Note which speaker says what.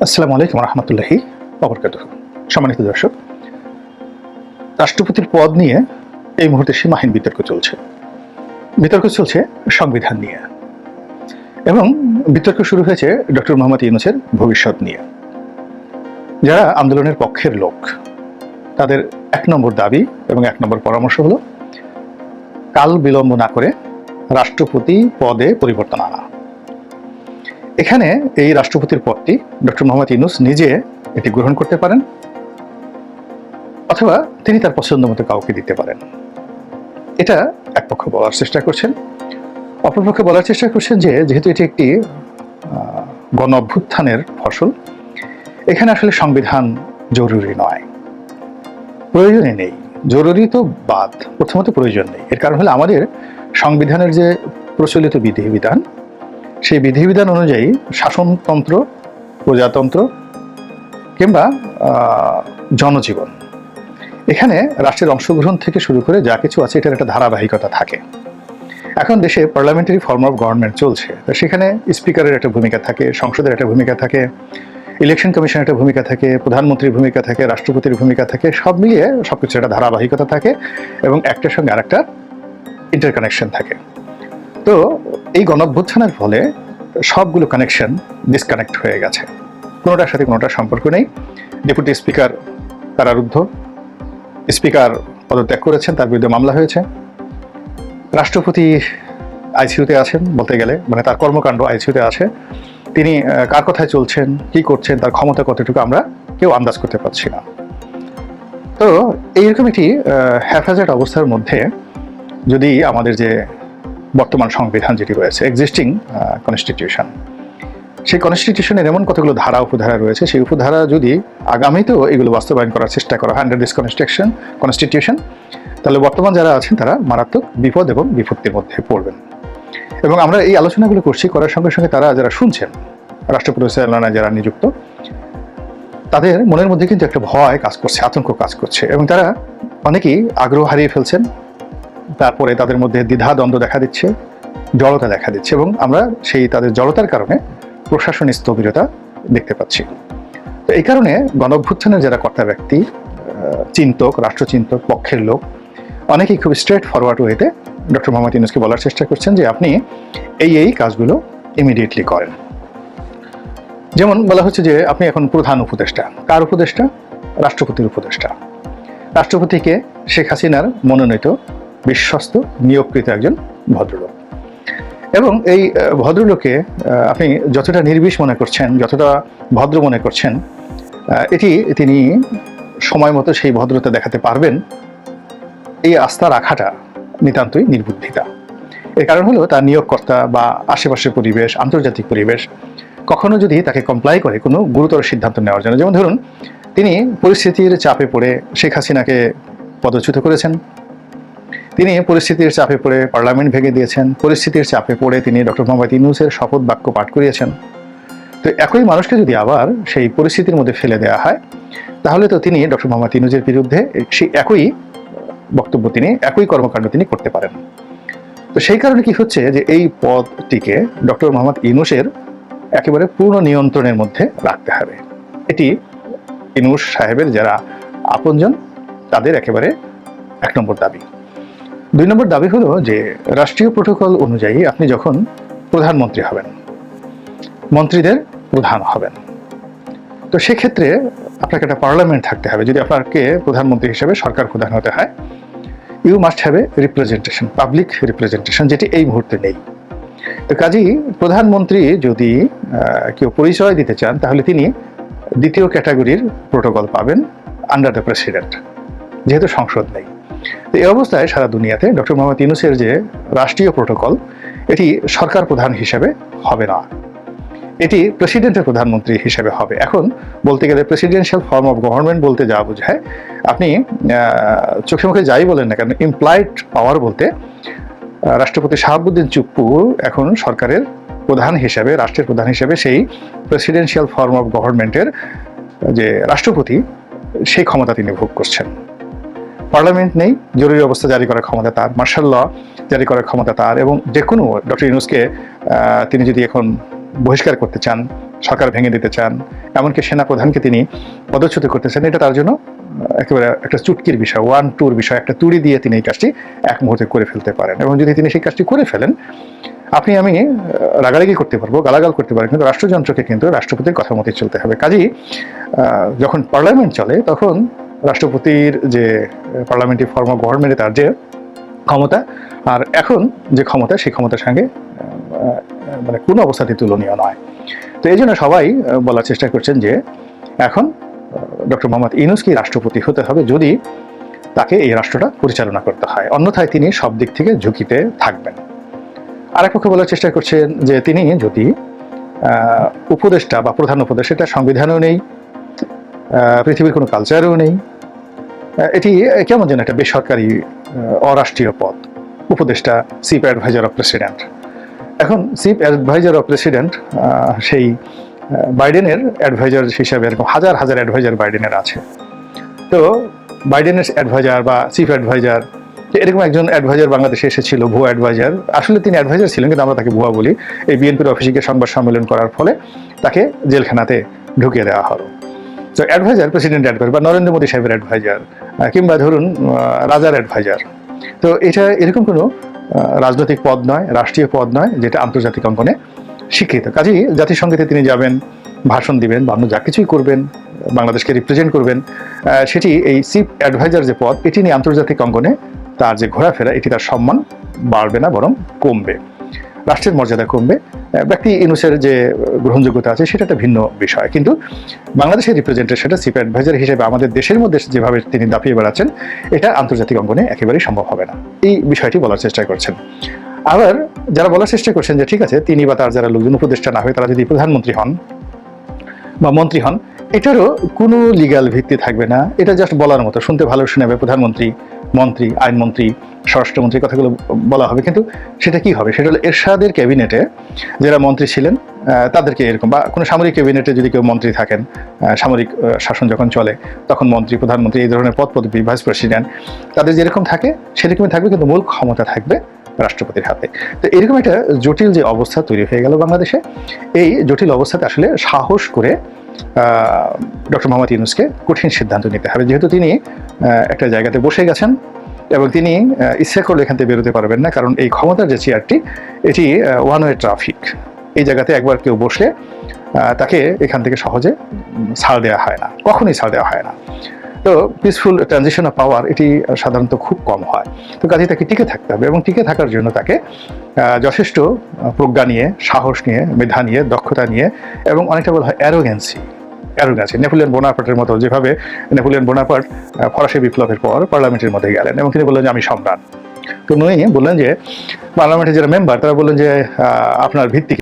Speaker 1: আসসালামু আলাইকুম রহমতুল্লাহি অবরকাত সম্মানিত দর্শক, রাষ্ট্রপতির পদ নিয়ে এই মুহূর্তে সীমাহীন বিতর্ক চলছে। বিতর্ক চলছে সংবিধান নিয়ে। এবং বিতর্ক শুরু হয়েছে ডক্টর মোহাম্মদ ইউনুসের ভবিষ্যৎ নিয়ে। যারা আন্দোলনের পক্ষের লোক, তাদের এক নম্বর দাবি এবং এক নম্বর পরামর্শ হলো, কাল বিলম্ব না করে রাষ্ট্রপতি পদে পরিবর্তন আনা। এখানে এই রাষ্ট্রপতির পদটি ডক্টর মোহাম্মদ ইউনুস নিজে এটি গ্রহণ করতে পারেন, অথবা তিনি তার পছন্দ মতো কাউকে দিতে পারেন। এটা এক পক্ষ বলার চেষ্টা করছেন। অপরপক্ষে বলার চেষ্টা করছেন যে, যেহেতু এটি একটি গণ অভ্যুত্থানের ফসল, এখানে আসলে সংবিধান জরুরি নয়। প্রয়োজনই নেই। জরুরি তো বাদ, প্রথমত প্রয়োজন নেই। এর কারণ হলো আমাদের সংবিধানের যে প্রচলিত বিধিবিধান সেই বিধিবিধান অনুযায়ী শাসনতন্ত্র, প্রজাতন্ত্র কিংবা জনজীবন। এখানে রাষ্ট্রের অংশগ্রহণ থেকে শুরু করে যা কিছু আছে এটার একটা ধারাবাহিকতা থাকে। এখন দেশে পার্লামেন্টারি ফর্ম অফ গভর্নমেন্ট চলছে। সেখানে স্পিকারের একটা ভূমিকা থাকে, সংসদের একটা ভূমিকা থাকে ইলেকশন কমিশনের একটা ভূমিকা থাকে, প্রধানমন্ত্রীর ভূমিকা থাকে, রাষ্ট্রপতির ভূমিকা থাকে, সব মিলিয়ে সবকিছু একটা ধারাবাহিকতা থাকে এবং একটার সঙ্গে আরেকটা ইন্টারকানেকশন থাকে। তো এই গণঅভ্যুত্থানের ফলে সবগুলো কানেকশন ডিসকানেক্ট হয়ে গেছে। কোনোটার সাথে কোনোটার সম্পর্ক নেই। ডেপুটি স্পিকার কারারুদ্ধ। স্পিকার পদত্যাগ করেছেন, তার বিরুদ্ধে মামলা হয়েছে। রাষ্ট্রপতি আইসিইউতে আছেন বলতে গেলে মানে তার কর্মকাণ্ড আইসিইউতে আছে। তিনি কার কথায় চলছেন, কি করছেন, তার ক্ষমতা কতটুকু আমরা কেউ আন্দাজ করতে পারছি না। তো এইরকম একটি হ্যাফাজার্ড অবস্থার মধ্যে যদি আমাদের যে বর্তমান সংবিধান যেটি রয়েছে এক্সিস্টিং কনস্টিটিউশন সেই কনস্টিটিউশনের এমন কতগুলো ধারা, উপধারা রয়েছে, সেই উপধারা যদি আগামীতেও এগুলো বাস্তবায়ন করার চেষ্টা করা হয় আন্ডার দিস কনস্ট্রাকশন কনস্টিটিউশন তাহলে বর্তমান যারা আছেন তারা মারাত্মক বিপদ এবং বিপত্তির মধ্যে পড়বেন। এবং আমরা এই আলোচনাগুলো করছি, করার সঙ্গে সঙ্গে তারা যারা শুনছেন রাষ্ট্র পরিচালনায় যারা নিযুক্ত, তাদের মনের মধ্যে কিন্তু একটা ভয় কাজ করছে, আতঙ্ক কাজ করছে এবং তারা অনেকেই আগ্রহ হারিয়ে ফেলছেন তারপরে তাদের মধ্যে দ্বিধা দ্বন্দ্ব দেখা দিচ্ছে, জড়তা দেখা দিচ্ছে এবং আমরা সেই তাদের জড়তার কারণে প্রশাসনিক স্থবিরতা দেখতে পাচ্ছি। তো এই কারণে গণঅভ্যুত্থানের যারা কর্তা ব্যক্তি চিন্তক, রাষ্ট্রচিন্তক, পক্ষের লোক, অনেকেই খুব স্ট্রেট ফরওয়ার্ড ওয়েতে ডক্টর মোহাম্মদ ইউনুসকে বলার চেষ্টা করছেন যে আপনি এই এই কাজগুলো ইমিডিয়েটলি করেন। যেমন বলা হচ্ছে যে আপনি এখন প্রধান উপদেষ্টা। কার উপদেষ্টা? রাষ্ট্রপতির উপদেষ্টা। রাষ্ট্রপতিকে শেখ হাসিনার মনোনীত বিশ্বস্ত, নিয়োগকৃত একজন ভদ্রলোক। এবং এই ভদ্রলোকে আপনি যতটা নির্বিষ মনে করছেন, যতটা ভদ্র মনে করছেন এটি তিনি সময় মতো সেই ভদ্রতা দেখাতে পারবেন। এই আস্থা রাখাটা নিতান্তই নির্বুদ্ধিতা। এর কারণ হলো তার নিয়োগকর্তা বা আশেপাশের পরিবেশ, আন্তর্জাতিক পরিবেশ কখনো যদি তাকে কমপ্লাই করে কোনো গুরুতর সিদ্ধান্ত নেওয়ার জন্য। যেমন ধরুন, তিনি পরিস্থিতির চাপে পড়ে শেখ হাসিনাকে পদচ্যুত করেছেন তিনি পরিস্থিতির চাপে পড়ে পার্লামেন্ট ভেঙে দিয়েছেন। পরিস্থিতির চাপে পড়ে তিনি ডক্টর মোহাম্মদ ইউনুসের শপথ বাক্য পাঠ করিয়েছেন। তো একই মানুষকে যদি আবার সেই পরিস্থিতির মধ্যে ফেলে দেওয়া হয়, তাহলে তো তিনি ডক্টর মোহাম্মদ ইউনুসের বিরুদ্ধে সেই একই বক্তব্য তিনি, একই কর্মকাণ্ড তিনি করতে পারেন। তো সেই কারণে কি হচ্ছে যে এই পদটিকে ডক্টর মোহাম্মদ ইউনুসের একেবারে পূর্ণ নিয়ন্ত্রণের মধ্যে রাখতে হবে। এটি ইনুস সাহেবের যারা আপনজন, তাদের একেবারে এক নম্বর দাবি। দুই নম্বর দাবি হলো যে, রাষ্ট্রীয় প্রোটোকল অনুযায়ী আপনি যখন প্রধানমন্ত্রী হবেন, মন্ত্রীদের প্রধান হবেন। তো সেক্ষেত্রে আপনাকে একটা পার্লামেন্ট থাকতে হবে। যদি আপনাকে প্রধানমন্ত্রী হিসেবে সরকার প্রধান হতে হয়, you must have a representation, public representation, যেটি এই মুহূর্তে নেই। তো কাজেই প্রধানমন্ত্রী যদি কেউ পরিচয় দিতে চান, তাহলে তিনি দ্বিতীয় ক্যাটাগরির প্রোটোকল পাবেন আন্ডার দ্য প্রেসিডেন্ট যেহেতু সংসদ নেই। তো এই অবস্থায় সারা দুনিয়াতে ডক্টর মোহাম্মদ ইউনুসের যে রাষ্ট্রীয় প্রোটোকল, এটি সরকার প্রধান হিসেবে হবে না। এটি প্রেসিডেন্টের প্রধানমন্ত্রী হিসেবে হবে। এখন বলতে গেলে প্রেসিডেন্সিয়াল ফর্ম অফ গভর্নমেন্ট বলতে যা বোঝায়, আপনি চোখে মুখে যাই বলেন না কেন ইমপ্লয়েড পাওয়ার বলতে রাষ্ট্রপতি শাহাবুদ্দিন চুপ্পু এখন সরকারের প্রধান হিসেবে, রাষ্ট্রের প্রধান হিসেবে সেই প্রেসিডেন্সিয়াল ফর্ম অফ গভর্নমেন্টের যে রাষ্ট্রপতি, সেই ক্ষমতা তিনি ভোগ করছেন। পার্লামেন্ট নেই, জরুরি অবস্থা জারি করার ক্ষমতা তার মার্শাল ল জারি করার ক্ষমতা তার এবং যে কোনো ডক্টর ইউনুসকে তিনি যদি এখন বহিষ্কার করতে চান, সরকার ভেঙে দিতে চান, এমনকি সেনাপ্রধানকে তিনি পদচ্যুত করতে চান, এটা তার জন্য একেবারে একটা চুটকির বিষয় ওয়ান টুর বিষয়, একটা তুড়ি দিয়ে তিনি এই কাজটি এক মুহূর্তে করে ফেলতে পারেন এবং যদি তিনি সেই কাজটি করে ফেলেন, আপনি, আমি রাগারাগি করতে পারব, গালাগাল করতে পারব, কিন্তু রাষ্ট্রযন্ত্রকে কিন্তু রাষ্ট্রপতির কথা মতে চলতে হবে। কাজেই যখন পার্লামেন্ট চলে, তখন রাষ্ট্রপতির যে পার্লামেন্টারি ফর্ম অফ গভর্নমেন্টে তার যে ক্ষমতা, আর এখন যে ক্ষমতা, সেই ক্ষমতার সঙ্গে মানে কোনো অবস্থাতে তুলনীয় নয়। তো এই জন্য সবাই বলার চেষ্টা করছেন যে, এখন ডক্টর মোহাম্মদ ইউনুসকে রাষ্ট্রপতি হতে হবে যদি তাকে এই রাষ্ট্রটা পরিচালনা করতে হয়। অন্যথায় তিনি সব দিক থেকে ঝুঁকিতে থাকবেন। আরেক পক্ষে বলার চেষ্টা করছেন যে তিনি যদি উপদেষ্টা বা প্রধান উপদেষ্টা সংবিধানেও নেই পৃথিবীর কোনো কালচারেও নেই এটি কেমন যেন একটা বেসরকারি অরাষ্ট্রীয় পদ। উপদেষ্টা চিফ অ্যাডভাইজার অফ প্রেসিডেন্ট এখন চিফ অ্যাডভাইজার অফ প্রেসিডেন্ট সেই বাইডেনের অ্যাডভাইজার হিসাবে এরকম হাজার হাজার অ্যাডভাইজার বাইডেনের আছে। তো বাইডেনের অ্যাডভাইজার বা চিফ অ্যাডভাইজার এরকম একজন অ্যাডভাইজার বাংলাদেশে এসেছিল, ভুয়া অ্যাডভাইজার আসলে তিনি অ্যাডভাইজার ছিলেন, কিন্তু আমরা তাকে ভুয়া বলি। এই বিএনপির অফিসে সংবাদ সম্মেলন করার ফলে তাকে জেলখানাতে ঢুকিয়ে দেওয়া হলো। তো অ্যাডভাইজার প্রেসিডেন্ট অ্যাডভাইজার বা নরেন্দ্র মোদী সাহেবের অ্যাডভাইজার কিংবা ধরুন রাজার অ্যাডভাইজার তো এটা এরকম কোনো রাজনৈতিক পদ নয়, রাষ্ট্রীয় পদ নয়, যেটা আন্তর্জাতিক অঙ্গনে স্বীকৃত কাজেই জাতিসংঘেতে তিনি যাবেন, ভাষণ দিবেন, বা অন্য যা কিছুই করবেন, বাংলাদেশকে রিপ্রেজেন্ট করবেন সেটি এই চিফ অ্যাডভাইজার যে পদ, এটি নিয়ে আন্তর্জাতিক অঙ্গনে তার যে ঘোরাফেরা, এটি তার সম্মান বাড়বে না, বরং কমবে। রাষ্ট্রের মর্যাদা কমবে। ব্যক্তি ইনুসের যে গ্রহণযোগ্যতা আছে, সেটা একটা ভিন্ন বিষয়। কিন্তু বাংলাদেশের রিপ্রেজেন্টেশনটা চিফ অ্যাডভাইজার হিসেবে আমাদের দেশের মধ্যে যেভাবে তিনি দাপিয়ে বেড়াচ্ছেন, এটা আন্তর্জাতিক অঙ্গনে একেবারেই সম্ভব হবে না। এই বিষয়টি বলার চেষ্টা করছেন। আবার যারা বলার চেষ্টা করছেন যে, ঠিক আছে, তিনি বা তার যারা লোকজন উপদেষ্টা না হয়ে তারা যদি প্রধানমন্ত্রী হন বা মন্ত্রী হন, এটারও কোনো লিগ্যাল ভিত্তি থাকবে না। এটা জাস্ট বলার মতো, শুনতে ভালো শোনাবে প্রধানমন্ত্রী। মন্ত্রী, আইনমন্ত্রী স্বরাষ্ট্রমন্ত্রী কথাগুলো বলা হবে। কিন্তু সেটা কি হবে? সেটা হলো এরশাদের ক্যাবিনেটে যারা মন্ত্রী ছিলেন তাদেরকে এরকম বা কোনো সামরিক ক্যাবিনেটে যদি কেউ মন্ত্রী থাকেন সামরিক শাসন যখন চলে, তখন মন্ত্রী, প্রধানমন্ত্রী এই ধরনের পদ পদবি ভাইস প্রেসিডেন্ট, তাদের যেরকম থাকে, সেরকমই থাকবে, কিন্তু মূল ক্ষমতা থাকবে রাষ্ট্রপতির হাতে। তো এরকম একটা জটিল যে অবস্থা তৈরি হয়ে গেল বাংলাদেশে। এই জটিল অবস্থাতে আসলে সাহস করে ডক্টর মোহাম্মদ ইউনুসকে কঠিন সিদ্ধান্ত নিতে হবে। যেহেতু তিনি একটা জায়গাতে বসে গেছেন এবং তিনি ইচ্ছে করলে এখান থেকে বেরোতে পারবেন না, কারণ এই ক্ষমতার যে চেয়ারটি এটি ওয়ান ওয়ে ট্রাফিক এই জায়গাতে একবার কেউ বসলে তাকে এখান থেকে সহজে ছাড় দেওয়া হয় না। কখনই ছাড় দেওয়া হয় না। তো পিসফুল ট্রানজিশন অফ পাওয়ার এটি সাধারণত খুব কম হয় তো কাজে তাকে টিকে থাকতে হবে এবং টিকে থাকার জন্য তাকে যথেষ্ট প্রজ্ঞা নিয়ে, সাহস নিয়ে, মেধা নিয়ে, দক্ষতা নিয়ে এবং অনেকটা বলা হয় অ্যারোগেন্সি অ্যারোগেন্সি নেপোলিয়ন বোনাপার্টের মতো যেভাবে নেপোলিয়ন বোনাপার্ট ফরাসি বিপ্লবের পর পার্লামেন্টের মধ্যে গেলেন এবং তিনি বললেন যে, আমি সম্রাট তো উনি বললেন যে, পার্লামেন্টের যারা মেম্বার তারা বললেন যে আপনার ভিত্তি?